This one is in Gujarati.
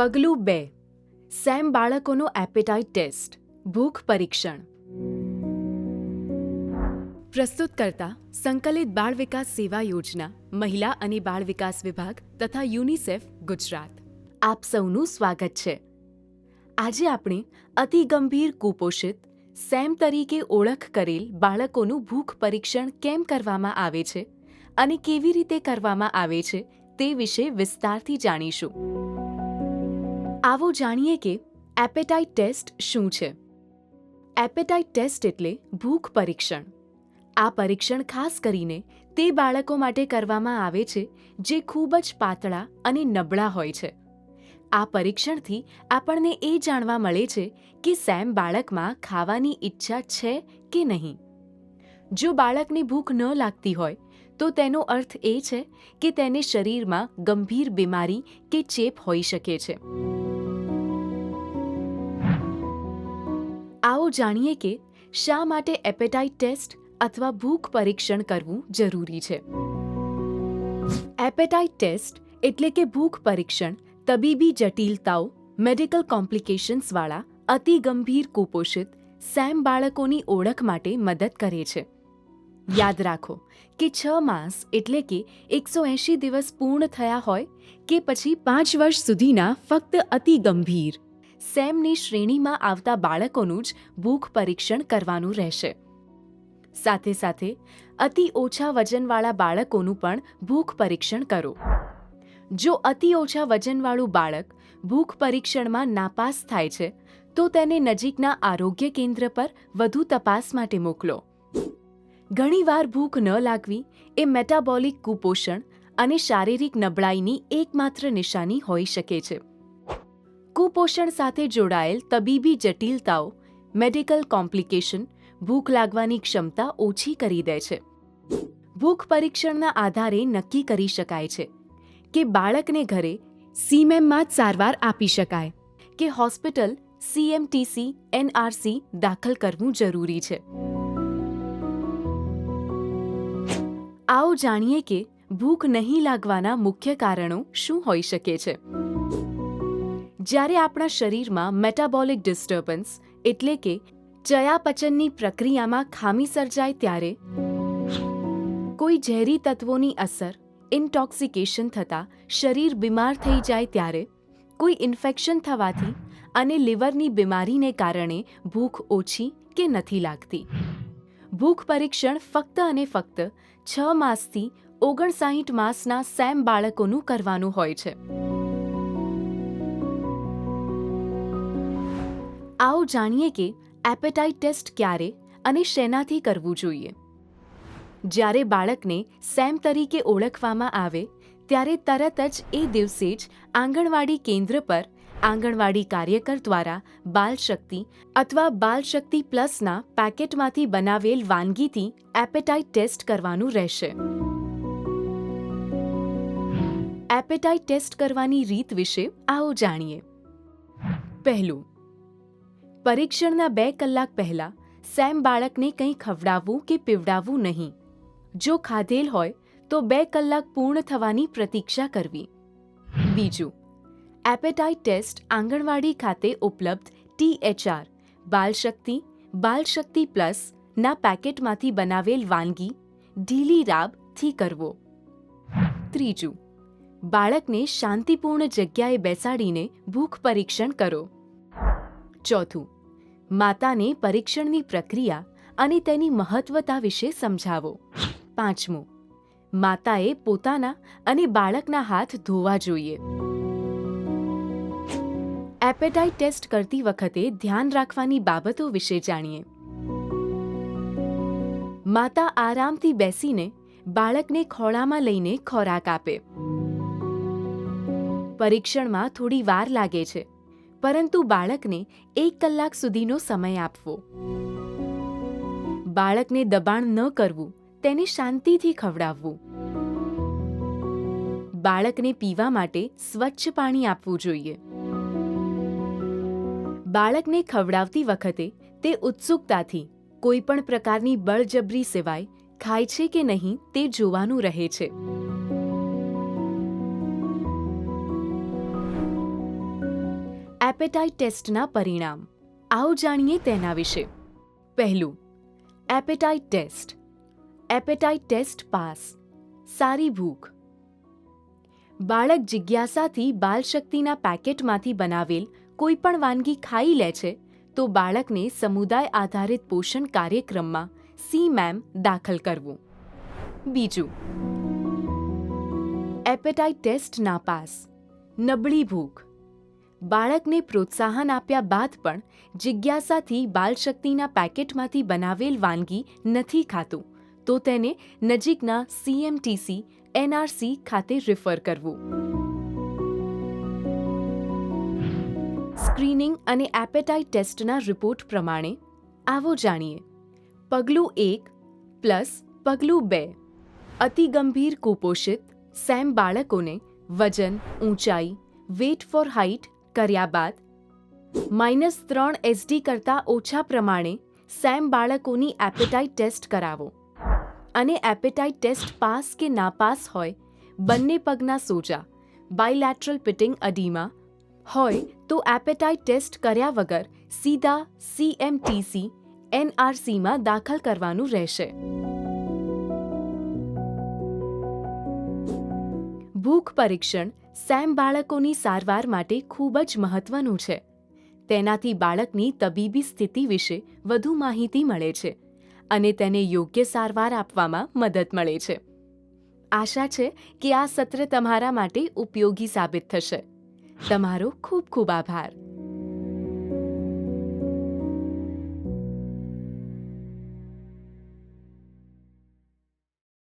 પગલું બે. સેમ બાળકોનો એપેટાઇટ ટેસ્ટ. ભૂખ પરીક્ષણ. પ્રસ્તુત કરતા સંકલિત બાળ વિકાસ સેવા યોજના, મહિલા અને બાળ વિકાસ વિભાગ તથા યુનિસેફ, ગુજરાત. આપ સૌનું સ્વાગત છે. આજે આપણે અતિ ગંભીર કુપોષિત, સેમ તરીકે ઓળખ કરેલ બાળકોનું ભૂખ પરીક્ષણ કેમ કરવામાં આવે છે અને કેવી રીતે કરવામાં આવે છે તે વિશે વિસ્તારથી જાણીશું. આવો જાણીએ કે એપેટાઇટ ટેસ્ટ શું છે? એપેટાઇટ ટેસ્ટ એટલે ભૂખ પરીક્ષણ. આ પરીક્ષણ ખાસ કરીને તે બાળકો માટે કરવામાં આવે છે, જે ખૂબ જ પાતળા અને નબળા હોય છે. આ પરીક્ષણથી આપણને એ જાણવા મળે છે કે સેમ બાળકમાં ખાવાની ઈચ્છા છે કે નહીં. જો બાળકને ભૂખ ન લાગતી હોય, તો તેનો અર્થ એ છે કે તેને શરીરમાં ગંભીર બીમારી કે ચેપ હોઈ શકે છે. આવો જાણીએ કે શા માટે એપેટાઇટ ટેસ્ટ અથવા ભૂખ પરીક્ષણ કરવું જરૂરી છે. એપેટાઇટ ટેસ્ટ એટલે કે ભૂખ પરીક્ષણ તબીબી જટિલતાઓ, મેડિકલ કોમ્પ્લિકેશન્સવાળા અતિ ગંભીર કુપોષિત, સેમ બાળકોની ઓળખ માટે મદદ કરે છે. યાદ રાખો કે છ માસ એટલે કે એકસો એંશી દિવસ પૂર્ણ થયા હોય કે પછી પાંચ વર્ષ સુધીના ફક્ત અતિ ગંભીર. સેમની શ્રેણીમાં આવતા બાળકોનું જ ભૂખ પરીક્ષણ કરવાનું રહેશે. સાથે સાથે અતિ ઓછા વજનવાળા બાળકોનું પણ ભૂખ પરીક્ષણ કરો. જો અતિ ઓછા વજનવાળું બાળક ભૂખ પરીક્ષણમાં નાપાસ થાય છે, તો તેને નજીકના આરોગ્ય કેન્દ્ર પર વધુ તપાસ માટે મોકલો. ઘણીવાર ભૂખ ન લાગવી એ મેટાબોલિક કુપોષણ અને શારીરિક નબળાઈની એકમાત્ર નિશાની હોઈ શકે છે. કુપોષણ સાથે જોડાયેલ તબીબી જટિલતાઓ, મેડિકલ કોમ્પ્લિકેશન, ભૂખ લાગવાની ક્ષમતા ઓછી કરી દે છે. ભૂખ પરીક્ષણના આધારે નક્કી કરી શકાય છે કે બાળકને ઘરે સીમેમમાં જ સારવાર આપી શકાય કે હોસ્પિટલ સીએમટીસી, એનઆરસી દાખલ કરવું જરૂરી છે. આવો જાણીએ કે ભૂખ નહીં લાગવાના મુખ્ય કારણો શું હોઈ શકે છે. જ્યારે આપણા શરીરમાં મેટાબોલિક ડિસ્ટર્બન્સ એટલે કે ચયાપચનની પ્રક્રિયામાં ખામી સર્જાય ત્યારે કોઈ ઝેરી તત્વોની અસર ઇન્ટોક્સિકેશન થતાં શરીર બીમાર થઈ જાય ત્યારે કોઈ ઇન્ફેક્શન થવાથી અને લીવરની બીમારીને કારણે ભૂખ ઓછી કે નથી લાગતી. ભૂખ પરીક્ષણ ફક્ત અને ફક્ત છ માસથી ઓગણસાઠ માસના સેમ બાળકોનું કરવાનું હોય છે. આવો જાણીએ કે એપેટાઇટ ટેસ્ટ ક્યારે અને શેનાથી કરવું જોઈએ. જ્યારે બાળકને સેમ તરીકે ઓળખવામાં આવે, ત્યારે તરત જ એ દિવસે જ આંગણવાડી કેન્દ્ર પર આંગણવાડી કાર્યકર દ્વારા બાલશક્તિ અથવા બાલશક્તિ પ્લસના પેકેટમાંથી બનાવેલ વાનગીથી એપેટાઇટ ટેસ્ટ કરવાનું રહેશે. એપેટાઇટ ટેસ્ટ કરવાની રીત વિશે આવો જાણીએ. પહેલું પરીક્ષણના બે કલાક પહેલા સેમ બાળકને કંઈ ખવડાવવું કે પીવડાવવું નહીં. જો ખાધેલ હોય, તો બે કલાક પૂર્ણ થવાની પ્રતીક્ષા કરવી. બીજું, એપેટાઇટ ટેસ્ટ આંગણવાડી ખાતે ઉપલબ્ધ ટીએચઆર બાલશક્તિ બાલશક્તિ પ્લસ ના પેકેટમાંથી બનાવેલ વાનગી, ઢીલી રાબથી કરવો. ત્રીજું, બાળકને શાંતિપૂર્ણ જગ્યાએ બેસાડીને ભૂખ પરીક્ષણ કરો. ચોથું, માતાને પરીક્ષણની પ્રક્રિયા અને તેની મહત્વતા વિશે સમજાવો. પાંચમું, માતાએ પોતાના અને બાળકના હાથ ધોવા જોઈએ. એપેટાઇટ ટેસ્ટ કરતી વખતે ધ્યાન રાખવાની બાબતો વિશે જાણીએ. માતા આરામથી બેસીને બાળકને ખોળામાં લઈને ખોરાક આપે. પરીક્ષણમાં થોડી વાર લાગે છે. પરંતુ બાળકને એક કલાક સુધીનો સમય આપવો. બાળકને દબાણ ન કરવું, તેને શાંતિથી ખવડાવવું. બાળકને પીવા માટે સ્વચ્છ પાણી આપવું જોઈએ. બાળકને ખવડાવતી વખતે તે ઉત્સુકતાથી કોઈ પણ પ્રકારની બળજબરી સિવાય ખાય છે કે નહીં તે જોવાનું રહે છે. એપેટાઇટ ટેસ્ટના પરિણામ. આવો જાણીએ તેના વિશે. પહેલું, appetite test. Appetite test pass. સારી ભૂખ. બાળક જિજ્ઞાસાથી બાલશક્તિના પેકેટમાંથી બનાવેલ કોઈપણ વાનગી ખાઈ લે છે, તો બાળકને સમુદાય આધારિત પોષણ કાર્યક્રમમાં સી મેમ દાખલ કરવું. બીજું, એપેટાઇટ ટેસ્ટ નાપાસ નબળી ભૂખ. બાળકને પ્રોત્સાહન આપ્યા બાદ પણ જિજ્ઞાસાથી બાલશક્તિના પેકેટમાંથી બનાવેલ વાનગી નથી ખાતું, તો તેને નજીકના સીએમટીસી એનઆરસી ખાતે રિફર કરવું. સ્ક્રીનિંગ અને એપેટાઇટ ટેસ્ટના રિપોર્ટ પ્રમાણે આવો જાણીએ. પગલું એક પ્લસ પગલું બે. અતિગંભીર કુપોષિત, સેમ બાળકોને વજન, ઊંચાઈ વેટ ફોર હાઇટ કર્યા બાદ માઇનસ ત્રણ એસડી કરતાં ઓછા પ્રમાણે સેમ બાળકોની એપેટાઇટ ટેસ્ટ કરાવો. અને એપેટાઇટ ટેસ્ટ પાસ કે નાપાસ હોય, બંને પગના સોજા બાયલેટરલ પિટિંગ અડીમા હોય તો એપેટાઇટ ટેસ્ટ કર્યા વગર સીધા સીએમટીસી એનઆરસીમાં દાખલ કરવાનું રહેશે. ભૂખ પરીક્ષણ સેમ બાળકોની સારવાર માટે ખૂબ જ મહત્વનું છે. તેનાથી બાળકની તબીબી સ્થિતિ વિશે વધુ માહિતી મળે છે અને તેને યોગ્ય સારવાર આપવામાં મદદ મળે છે. આશા છે કે આ સત્ર તમારા માટે ઉપયોગી સાબિત થશે. તમારો ખૂબ ખૂબ આભાર.